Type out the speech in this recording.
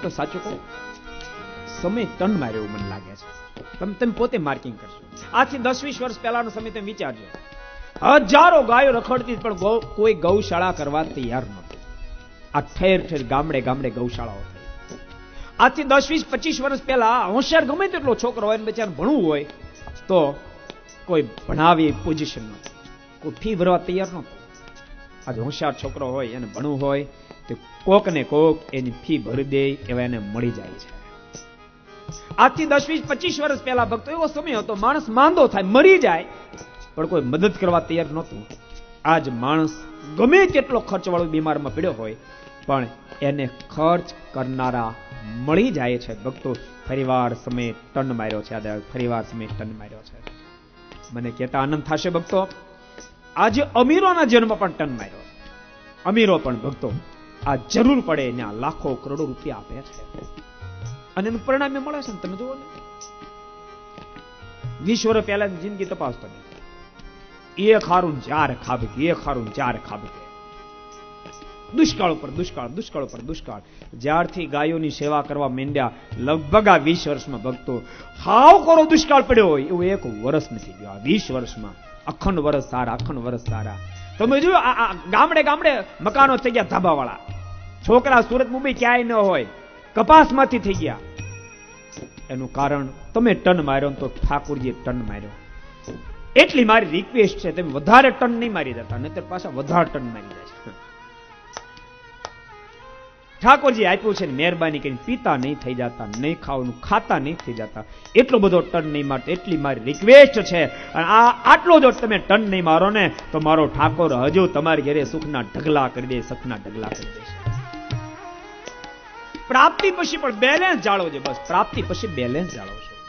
ભક્તો સાચું કહું. સમય તંડ માર્યો એવું મને લાગે છે. તમે તમે પોતે માર્કિંગ કરશો. આજથી દસ વીસ વર્ષ પહેલાનો સમય તમે વિચારજો. હજારો ગાયો રખડતી પણ કોઈ ગૌશાળા કરવા તૈયાર નહોતું. આ ઠેર ઠેર ગામડે ગામડે ગૌશાળાઓ થઈ. આજથી દસ વીસ પચીસ વર્ષ પહેલા હોશિયાર ગમે તેટલો છોકરો હોય બચાર ભણવું હોય, તો કોઈ ભણાવી પોઝિશન નહોતી. કોઈ ફી ભરવા તૈયાર નહોતું. આજે હોશિયાર છોકરો હોય, એને ભણવું હોય, તો કોક ને કોક એની ફી ભરી દે એવા એને મળી જાય છે. આજથી દસ, વીસ, પચીસ વર્ષ પહેલા ભક્તો એવો સમય હતો, માણસ માંદો થાય, મરી જાય, પણ કોઈ મદદ કરવા તૈયાર નહોતું. આજ માણસ ગમે તેટલો ખર્ચવાળો બીમારમાં પીડ્યો હોય, પણ એને ખર્ચ કરનારા મળી જાય છે. ભક્તો ફરીવાર સમય ટન માર્યો છે ફરીવાર સમય ટન માર્યો છે. મને કહેતા આનંદ થશે ભક્તો? આજે અમીરોના જન્મ પણ ટન માર્યો અમીરો પણ ભક્તો, આ જરૂર પડે એને આ લાખો કરોડો રૂપિયા આપે છે. અને એનું પરિણામ મળે છે તમે જુઓ ને. વીસ વર્ષ પહેલા જિંદગી તપાસ તમે એક હારું ચાર ખાબકી, એક હારું ચાર ખાબકે. દુષ્કાળ ઉપર દુષ્કાળ દુષ્કાળ ઉપર દુષ્કાળ. જ્યારથી ગાયોની સેવા કરવા માંડ્યા લગભગ આ વીસ વર્ષમાં ભક્તો હાવ કોરો દુષ્કાળ પડ્યો હોય, એવું એક વર્ષ નથી ગયો આ વીસ વર્ષમાં અખંડ વરસ સારા, અખંડ વરસ સારા. તમે જોયું આ ગામડે ગામડે મકાનો થઈ ગયા ધાબાવાળા. છોકરા સુરત મુંબઈ ક્યાંય ન હોય, કપાસમાંથી થઈ ગયા. એનું કારણ, તમે ટન માર્યો તો ઠાકુરજીએ ટન માર્યો. એટલી મારી રિક્વેસ્ટ છે, તમે વધારે ટન નહીં મારી દેતા, નહીતર પાછા વધારે ટન મારી જાય ઠાકોરજી આપ્યું છે મહેરબાની કરીને પીતા નહીં થઈ જતા, નહીં ખાવાનું ખાતા નહીં થઈ જતા. એટલો બધો ટન નહીં મારતો એટલી મારી રિક્વેસ્ટ છે. અને આ આટલો જો તમે ટન નહીં મારો ને, તો મારો ઠાકોર હજુ તમારી ઘરે સુખના ઢગલા કરી દે, સુખના ઢગલા કરી દે. પ્રાપ્તિ પછી પણ બેલેન્સ જાળવજો બસ, પ્રાપ્તિ પછી બેલેન્સ જાળવશો